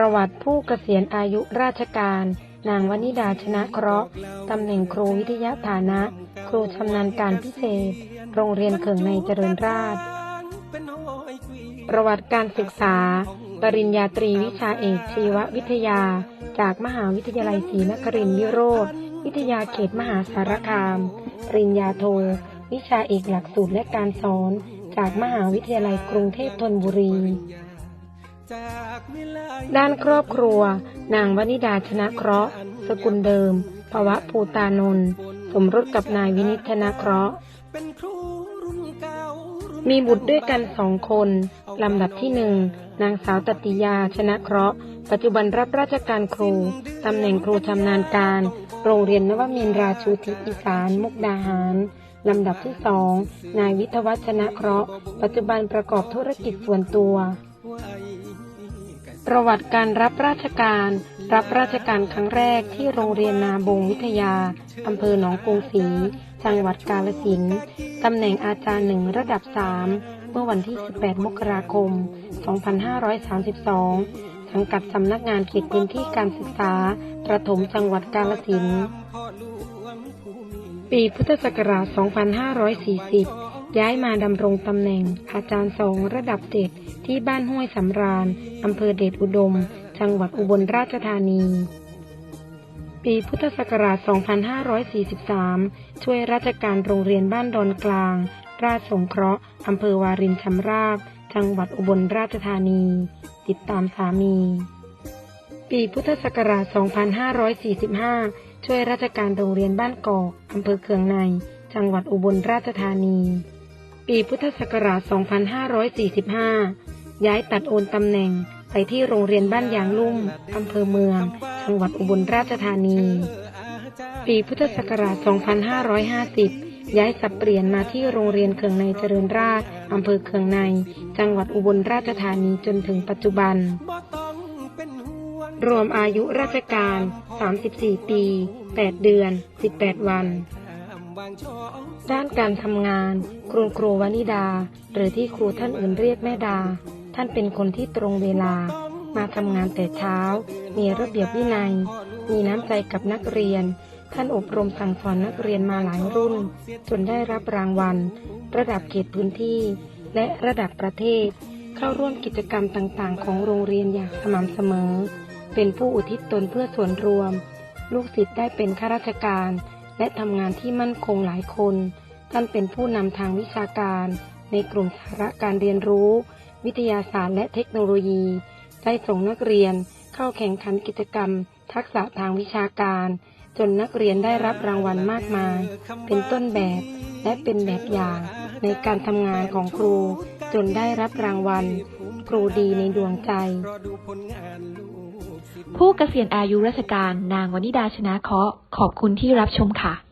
ประวัติผู้เกษียณอายุราชการ นางวนิดาชนะเคราะห์ตำแหน่งครูวิทยาฐานะ ครูชำนาญการพิเศษ โรงเรียนเขิงในเจริญราษฎร์ประวัติการศึกษา ปริญญาตรีวิชาเอกชีววิทยา จากมหาวิทยาลัยศรีนครินทรวิโรธวิทยาเขตมหาสารคาม ปริญญาโท วิชาเอกหลักสูตรและการสอน จากมหาวิทยาลัยกรุงเทพธนบุรี ด้านครอบครัว นางวนิดาชนะเคราะห์ สกุลเดิม ภวะภูตานนท์สมรสกับนายวินิตชนะเคราะห์ มีบุตรด้วยกันสองคน ลำดับที่หนึ่ง นางสาวตติยาชนะเคราะห์ ปัจจุบันรับราชการครู ตำแหน่งครูชำนาญการ โรงเรียนนวมินราชูทิศอีสาน มุกดาหารลำดับที่สอง นายวิทวัฒน์ชนะเคราะห์ ปัจจุบันประกอบธุรกิจส่วนตัว ประวัติการรับราชการ รับราชการครั้งแรกที่โรงเรียนนาบงวิทยา อำเภอหนองกรุงศรี จังหวัดกาฬสินตำแหน่งอาจารย์หนึ่งระดับ 3 เมื่อวันที่ 18 มกราคม 2532 สังกัดสำนักงานเขตพื้นที่การศึกษา ประถมจังหวัดกาฬสินปีพุทธศักราช 2540 ย้ายมาดำรงตำแหน่งอาจารย์สองระดับเจ็ดที่บ้านห้วยสำราญอำเภอเดชอุดม จังหวัดอุบลราชธานี ปีพุทธศักราช 2543 ช่วยราชการโรงเรียนบ้านดอนกลาง ราชสงเคราะห์อำเภอวารินชำราบ จังหวัดอุบลราชธานี ติดตามสามี ปีพุทธศักราช 2545 ช่วยราชการโรงเรียนบ้านกอกอำเภอเคืองในจังหวัดอุบลราชธานี ปีพุทธศักราช 2545 ย้ายตัดโอนตำแหน่งไปที่โรงเรียนบ้านยางลุ่ม อำเภอเมือง จังหวัดอุบลราชธานี ปีพุทธศักราช 2550 ย้ายสับเปลี่ยนมาที่โรงเรียนเคืองในเจริญราษฎร์อำเภอเคืองใน จังหวัดอุบลราชธานีจนถึงปัจจุบัน รวมอายุราชการ 34 ปี 8 เดือน 18 วัน ด้านการทำงาน ครูครูวนิดา หรือที่ครูท่านอื่นเรียกแม่ดา ท่านเป็นคนที่ตรงเวลา มาทำงานแต่เช้า มีระเบียบวินัย มีน้ำใจกับนักเรียน ท่านอบรมสั่งสอนนักเรียนมาหลายรุ่น จนได้รับรางวัล ระดับเขตพื้นที่ และระดับประเทศ เข้าร่วมกิจกรรมต่างๆ ของโรงเรียนอย่างสม่ำเสมอ เป็นผู้อุทิศตนเพื่อส่วนรวม ลูกศิษย์ได้เป็นข้าราชการ และทำงานที่มั่นคงหลายคน ท่านเป็นผู้นำทางวิชาการ ในกลุ่มสาระการเรียนรู้ วิทยาศาสตร์และเทคโนโลยี ได้ส่งนักเรียนเข้าแข่งขันกิจกรรม ทักษะทางวิชาการ จนนักเรียนได้รับรางวัลมากมาย เป็นต้นแบบและเป็นแบบอย่างในการทำงานของครู จนได้รับรางวัล ครูดีในดวงใจ ผู้เกษียณอายุราชการนางวนิดาชนะเคาะขอบคุณที่รับชมค่ะ